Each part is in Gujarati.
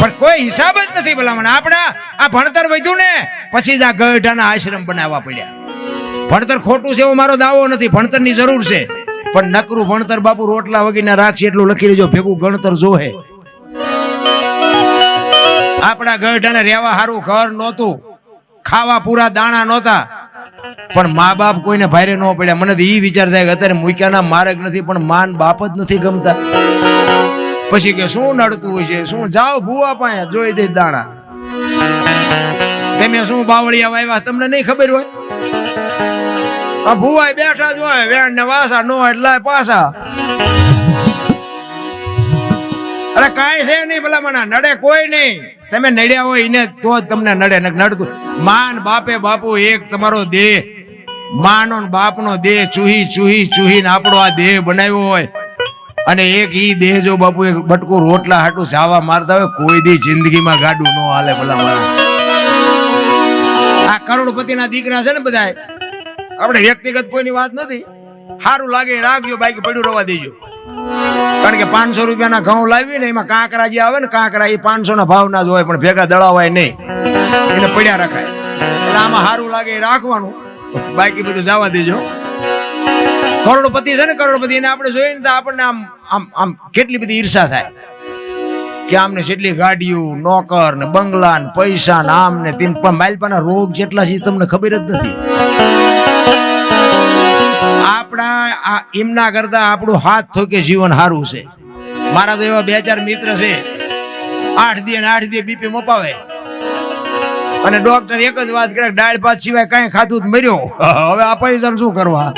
પણ કોઈ હિસાબ જ નથી ભલામણ આપણા આ ભણતર વધ્યું ને, પછી જ આ ગઢાના આશ્રમ બનાવવા પડ્યા. ભણતર ખોટું છે એવો મારો દાવો નથી. ભણતરની જરૂર છે. પણ નકરું ભણતર બાપુ રોટલા વગીને રાખશે એટલું લખી લેજો. ભેગું ગણતર જોહે. આપણા ગઢાને રહેવા સારું ઘર નહોતું. ખાવા પૂરા દાણા નહોતા. પણ મા બાપ કોઈને ભારે ન પડ્યા. મને તો એ વિચાર થાય કે અત્યારે મૂક્યાના માર્ગ નથી, પણ માન બાપ જ નથી ગમતા. પછી કે શું નડતું છે શું? જાઓ ભૂવા પાસે, જોઈ દે દાણા. તમે શું બાવળિયા વાવ્યા તમને નહીં ખબર હોય? આ ભૂવાય બેઠા જ હોય, વેણ ને વાસા નો એટલે પાસા અરે કાંઈ છે નહીં ભલા મને નડે કોઈ નહીં. તમે નડ્યા હોય એને તો જ તમને નડે નડતું. માન બાપે બાપુ એક તમારો દેહ. માનો બાપનો દેહ ચૂહી ચૂહી ચૂહીને આપણો આ દેહ બનાવ્યો હોય. અને એક ઈ દેહ જો બાપુ એક બટકું રોટલા હાટું જાવા મારતા હોય, કોઈ દી જિંદગીમાં ગાડું ન હાલે ભલા મારા આ કરોડપતિના દીકરા છે ને બધાય, આપણે વ્યક્તિગત કોઈની વાત નથી. સારું લાગે રાખજો બાઈક પડ્યું રવા દેજો. કારણ કે પાંચસો રૂપિયાના ઘઉં લાવી ને એમાં કાંકરા જે આવે ને, કાંકરા એ પાંચસો ના ભાવ ના જ હોય, પણ ભેગા દળાવાય નહીં. એને પડ્યા રખાય. એટલે આમાં સારું લાગે એ રાખવાનું. બાકી બધું જવા દેજો. કરોડપતિ છે ને કરોડપતિ આપણે જોઈએ ને તો આપણને આમ આમ આમ કેટલી બધી ઈર્ષા થાય. કે આમને જેટલી ગાડીઓ, નોકર ને બંગલા ને પૈસા ને આમ ને તેમ, પણ માલપાના રોગ જેટલા છે તમને ખબર જ નથી. આપણા, આ એમના કરતા આપણું હાથ થોકે જીવન સારું છે. મારા તો એવા બે ચાર મિત્ર છે. આઠ દી આઠ દી બીપી મપાવે. અને ડોક્ટર એક જ વાત કરે દાળ ભાત સિવાય કાંઈ ખાધું મર્યો. હવે આ પૈસા શું કરવા?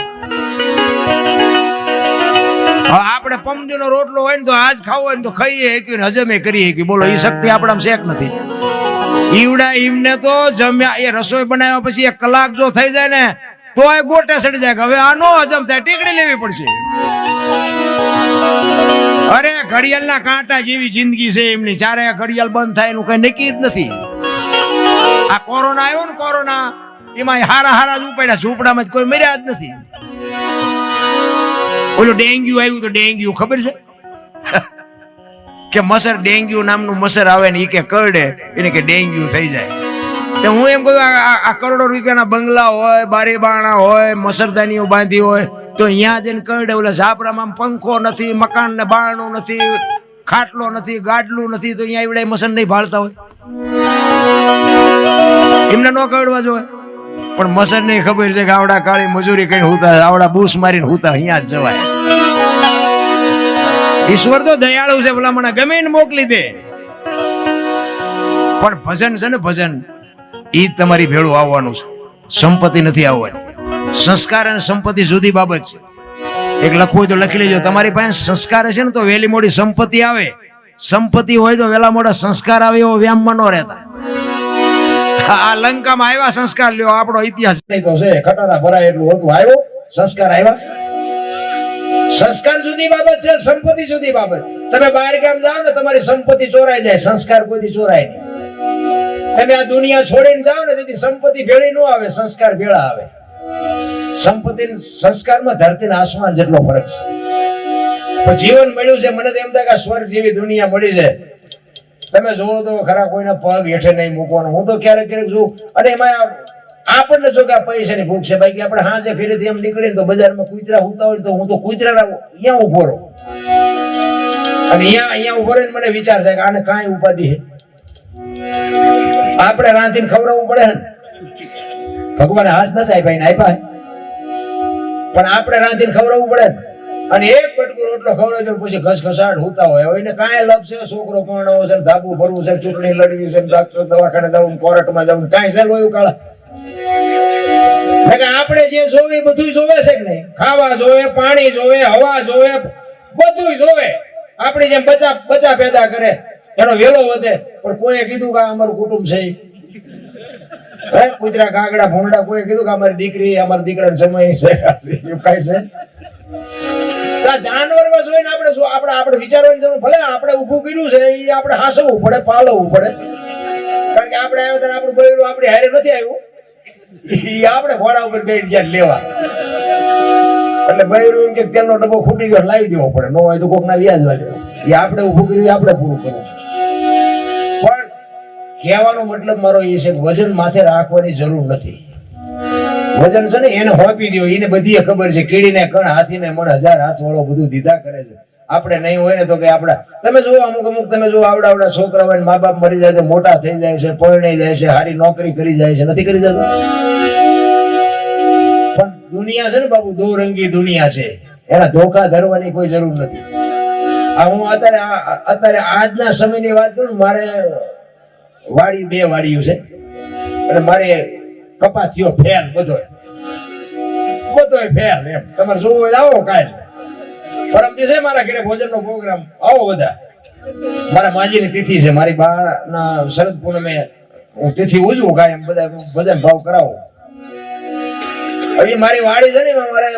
આપણે પમદીનો રોટલો હોય ને તો આજ ખાવો હોય ને તો ખાઈએ હક્યું ને હજમે કરી હક્યું બોલો એ શક્તિ આપણામાં શેક નથી. ઈવડા ઈમને તો જમ્યા, એ રસોઈ બનાવ્યા પછી એક કલાક જો થઈ જાય ને તો એ ગોટે સડી જાય હવે આ નો હજમ થાય, ટીકડી લેવી પડશે. અરે, ઘડિયાળના કાંટા જેવી જિંદગી છે એમની. ચારે ઘડિયાળ બંધ થાય એનું કઈ નક્કી જ નથી. આ કોરોના આવ્યો ને કોરોના, એમાં હારા હારા જ ઉપાડ્યા. ઝૂંપડામાં કોઈ મર્યા જ નથી. ઓલું ડેન્ગ્યુ આવ્યું તો ડેન્ગ્યુ, ખબર છે? કે મસર ડેન્ગ્યુ નામનું મસર આવે ને એ કે કરડે, એને કે ડેન્ગ્યુ થઈ જાય. તો હું એમ કહું, આ- કરોડો રૂપિયાના બંગલા હોય, બારી બારણા હોય, મસરદાનીઓ બાંધી હોય, તો અહીંયા જઈને કરડે. ઓલા ઝાપરામાં પંખો નથી, મકાન ને બારણું નથી, ખાટલો નથી, ગાડલું નથી, તો અહીંયા એવડે મસર નહીં ભાળતા હોય. એમને ન કરડવા જોઈએ. પણ મસર ને ખબર છે કે આવડા કાળી મજૂરી કરીને હુતા, આવડા બૂસ મારીને હુતા, અહીંયા જવાય. ઈશ્વર તો દયાળુ છે, ભલામણા ગમે મોકલી દે. પણ ભજન છે ને ભજન જ તમારી ભેળું આવવાનું છે. સંપત્તિ નથી આવવાની. સંસ્કાર અને સંપત્તિ જુદી બાબત છે. એક લખવું હોય તો લખી લેજો, તમારી પાસે સંસ્કાર હશે ને તો વહેલી મોડી સંપત્તિ આવે. સંપત્તિ હોય તો વહેલા મોડા સંસ્કાર આવે એવો વ્યામમાં ન રહેતા. આ લંકામાં આવ્યા, સંસ્કાર લ્યો, આપણો ઇતિહાસ નહીં તો છે, ખટારા ભરાય એટલું હતું, આવ્યો, સંસ્કાર આવ્યા. સંસ્કાર જુદી બાબત છે, સંપત્તિ જુદી બાબત. તમે બહાર ગામ જાઓ ને, તમારી સંપત્તિ ચોરાઈ જાય, સંસ્કાર કોઈથી ચોરાય નહીં. તમે આ દુનિયા છોડીને જાઓ ને, તેથી સંપત્તિ ભેળી ન આવે, સંસ્કાર ભેળા આવે. સંપત્તિ સંસ્કારમાં ધરતી ને આસમાન જેટલો ફરક છે. જીવન મળ્યું છે, મને તો એમ થાય કે સ્વર્ગ જેવી દુનિયા મળી છે તમે જોવો તો ખરા કોઈના પગ હેઠે નહીં મૂકવાનો. હું તો ક્યારેક ક્યારેક જોઉં. અને એમાં આપણને જો કે પૈસાની ભૂખ છે. ભાઈ કે આપણે હાજે ઘરેથી એમ નીકળીને તો બજારમાં કૂતરા હોતા હોય તો હું તો કૂતરા અહીંયા ઊભો રહું. અને અહીંયા અહીંયા ઊભો રહીને મને વિચાર થાય કે આને કાંઈ ઉપાધિ છે? આપણે રાંધીને ખવડાવવું પડે ને? ભગવાને હાથ નથી આપ્યા આપ્યા. પણ આપણે રાંધીને ખવડાવવું પડે ને? અને એક બટકું રોટલો ખવડાવે તો પછી ઘસઘસાટ હોતા હોય. એને કાંઈ લાભ છે? છોકરો પરણાવો છે? ધાબુ ભરવું છે? ચૂંટણી લડવી છે? ડાક્ટર દવાખાને જવું, કોર્ટમાં જવું? કાંઈ છે લોયું કાળા? આપણે જે જોવે બધું જોવે છે કે નહીં? ખાવા જોવે, પાણી જોવે, હવા જોવે બધું જોવે. આપણી જેમ બચા બચા પેદા કરે, એનો વેલો વધે. પણ કોઈએ કીધું કે અમારું કુટુંબ છે હે? કુતરા કાગડા ભૂંડા, કોઈએ કીધું કે અમારી દીકરી, અમારા દીકરાનો સમય છે. કઈ છે? જાનવરમાં જોઈને આપણે શું, આપણે આપણે વિચારવાની જરૂર, ભલે આપણે ઊભું કર્યું છે એ આપણે હાસવું પડે પાલવવું પડે. કારણ કે આપણે આવ્યો ત્યારે આપણું બૈરું આપણે હારે નથી આવ્યું. એ આપણે ઘોડા ઉપર બેઠ ગયા લેવા. એટલે બૈરું એમ કે તેલનો ડબ્બો ખૂટી ગયો, લાવી દેવો પડે. ન હોય તો કોક ના વ્યાજ વાળ્યો એ આપણે ઊભું કર્યું આપણે પૂરું કરવું પણ કહેવાનો મતલબ મારો એ છે કે વજન માથે રાખવાની જરૂર નથી. વજન છે ને, એને હોપી દો એને બધી ખબર છે, કીડીને કણ, હાથીને મણ, હજાર હાથ વાળો બધું દીધા કરે છે. આપણે નહીં હોય ને તો કે આપણા તમે જુઓ અમુક અમુક, તમે જુઓ આવડા આવડા છોકરા હોય મા બાપ મરી જાય છે મોટા થઈ જાય છે, પરણી જાય છે સારી નોકરી કરી જાય છે, નથી કરી જતા. પણ દુનિયા છે ને બાબુ દો રંગી દુનિયા છે. એના ધોકા ધરવાની કોઈ જરૂર નથી. આ હું અત્યારે અત્યારે આજના સમયની વાત કરું મારે વાડી બે વાડીયું છે. અને મારે કપા થયો ફેલ બધો બધોય ફેલ એમ. તમારે જોવું હોય આવો કાલ. પરમ દિવસે મારા ઘરે ભોજનનો પ્રોગ્રામ. આવો બધા. મારા માજીની તિથિ છે. મારી બા ના શરદ પૂનમે હું તિથિ ઉજવું એમ બધા ભજન ભાવ કરાવો. હવે મારી વાડી છે ને મારે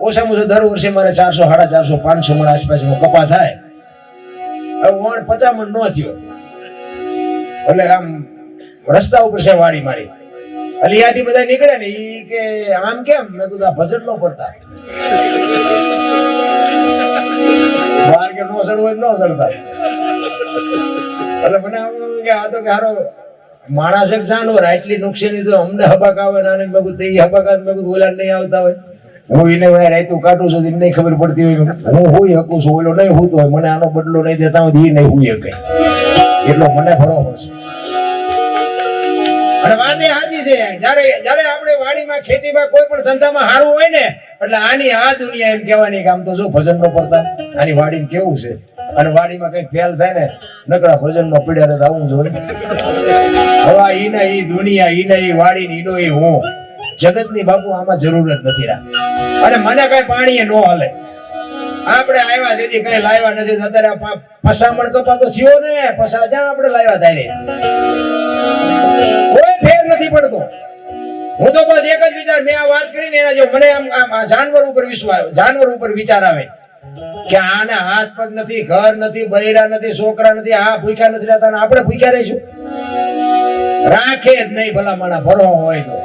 ઓછામાં ઓછું દર વર્ષે મારે ચારસો, સાડા ચારસો, પાંચસો મણ આસપાસ કપા થાય. હવે વણ પચામણ ન થયો. એટલે આમ રસ્તા ઉપર છે વાડી મારી. એટલે ત્યાંથી બધા નીકળે ને ઈ કે આમ કેમ? મેં કીધું ભજન નો પડતા. બહાર કે નો સડવો ન ચડતા. એટલે મને આમ કે આ તો કે હારો માણસ એક જાનવર આટલી નુકસાની તો અમને હબાક આવે ને મેં કીધું, તે હબાકાત મેં કીધું, ઓલા નહીં આવતા હોય. હું એને ભાઈ રાયતું કાઢું છું નહીં ખબર પડતી હોય હું હોય શકું છું, ઓલો નહીં હોતો હોય, મને આનો બદલો નહીં દેતા હોય એ નહીં હોય શકે. એટલો મને બરોબર છે. અને વાત એ સાચી છે. જ્યારે જ્યારે આપણે વાડીમાં ખેતીમાં કોઈ પણ ધંધામાં સારું હોય ને, એટલે આની આ દુનિયા એમ કહેવાની કે આમ તો જો ભજન નો પડતા. આની વાડી કેવું છે? અને વાડીમાં કઈ ફેલ થાય ને, નકરા ભજનમાં પીડ્યા રહે આવું જોઈએ હવે ઈને ઈ દુનિયા ઈને ઈ વાડી ને ઈનો ઈ હું. જગતની બાપુ આમાં જરૂર જ નથી રાખ અને મને કઈ પાણી નો હાલે. આપણે આવ્યા દીદી કઈ લાવ્યા નથી અત્યારે પસામણ કપા તો થયો ને, પસા જ્યાં આપણે લાવ્યા કોઈ ફેર નથી પડતો. હું તો બસ એક જ વિચાર, મેં આ વાત કરીને એના જો મને આમ જાનવર ઉપર વિશ્વાસ જાનવર ઉપર વિચાર આવે કે આને હાથ પગ નથી, ઘર નથી, બૈરા નથી, છોકરા નથી, આ ભૂખ્યા નથી રહેતા ને આપણે ભૂખ્યા રહીશું. રાખે જ નહીં ભલા મારા ભરો હોય તો.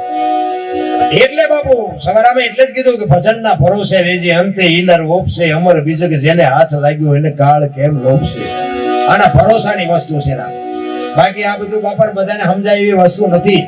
એટલે બાપુ, સવારામાં એટલે જ કીધું કે ભજનના ભરોસે રેજે અંતે ઈનર ઓપશે અમર બીજો કે જેને હાથ લાગ્યો એને કાળ કેમ લોપશે? આના ભરોસાની વસ્તુ છે ના બાકી આ બધું બાપર બધાને સમજાય એવી વસ્તુ નથી.